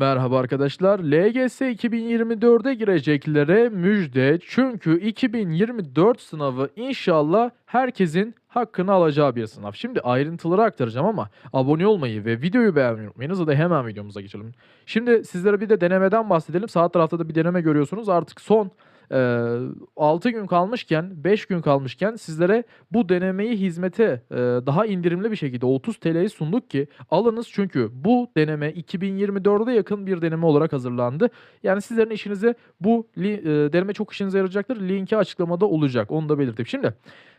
Merhaba arkadaşlar. LGS 2024'e gireceklere müjde. Çünkü 2024 sınavı inşallah herkesin hakkını alacağı bir sınav. Şimdi ayrıntıları aktaracağım ama abone olmayı ve videoyu beğenmeyi unutmayın. Hızlı da hemen videomuza geçelim. Şimdi sizlere bir de denemeden bahsedelim. Sağ tarafta da bir deneme görüyorsunuz. Artık son e, 6 gün kalmışken, 5 gün kalmışken sizlere bu denemeyi hizmete e, daha indirimli bir şekilde 30 TL'ye sunduk ki alınız çünkü bu deneme 2024'e yakın bir deneme olarak hazırlandı. Yani sizlerin işinize bu e, deneme çok işinize yarayacaktır. Linki açıklamada olacak. Onu da belirteyim. Şimdi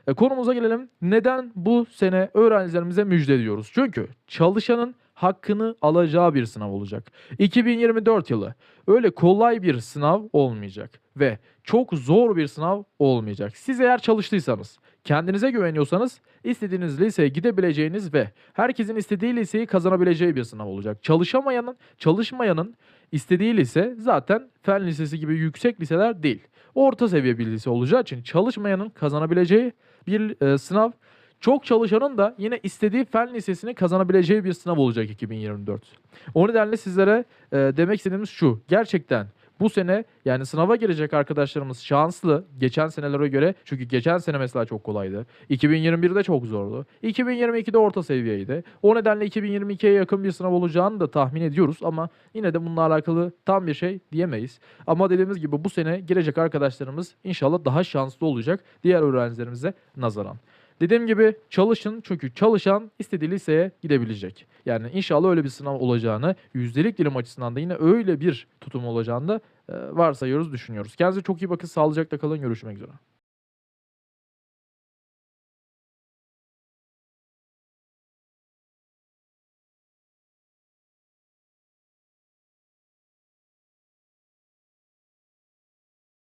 e, konumuza gelelim. Neden bu sene öğrencilerimize müjde diyoruz? Çünkü çalışanın hakkını alacağı bir sınav olacak. 2024 yılı öyle kolay bir sınav olmayacak ve çok zor bir sınav olmayacak. Siz eğer çalıştıysanız, kendinize güveniyorsanız istediğiniz liseye gidebileceğiniz ve herkesin istediği liseyi kazanabileceği bir sınav olacak. Çalışamayanın, çalışmayanın istediği lise zaten fen lisesi gibi yüksek liseler değil. Orta seviye bir lise olacağı için çalışmayanın kazanabileceği bir e, sınav. Çok çalışanın da yine istediği fen lisesini kazanabileceği bir sınav olacak 2024. O nedenle sizlere e, demek istediğimiz şu. Gerçekten bu sene yani sınava girecek arkadaşlarımız şanslı geçen senelere göre. Çünkü geçen sene mesela çok kolaydı. 2021'de çok zordu. 2022'de orta seviyeydi. O nedenle 2022'ye yakın bir sınav olacağını da tahmin ediyoruz ama yine de bununla alakalı tam bir şey diyemeyiz. Ama dediğimiz gibi bu sene girecek arkadaşlarımız inşallah daha şanslı olacak diğer öğrencilerimize nazaran. Dediğim gibi çalışın çünkü çalışan istediği liseye gidebilecek. Yani inşallah öyle bir sınav olacağını, yüzdelik dilim açısından da yine öyle bir tutum olacağını da e, varsayıyoruz, düşünüyoruz. Kendinize çok iyi bakın, sağlıcakla kalın, görüşmek üzere.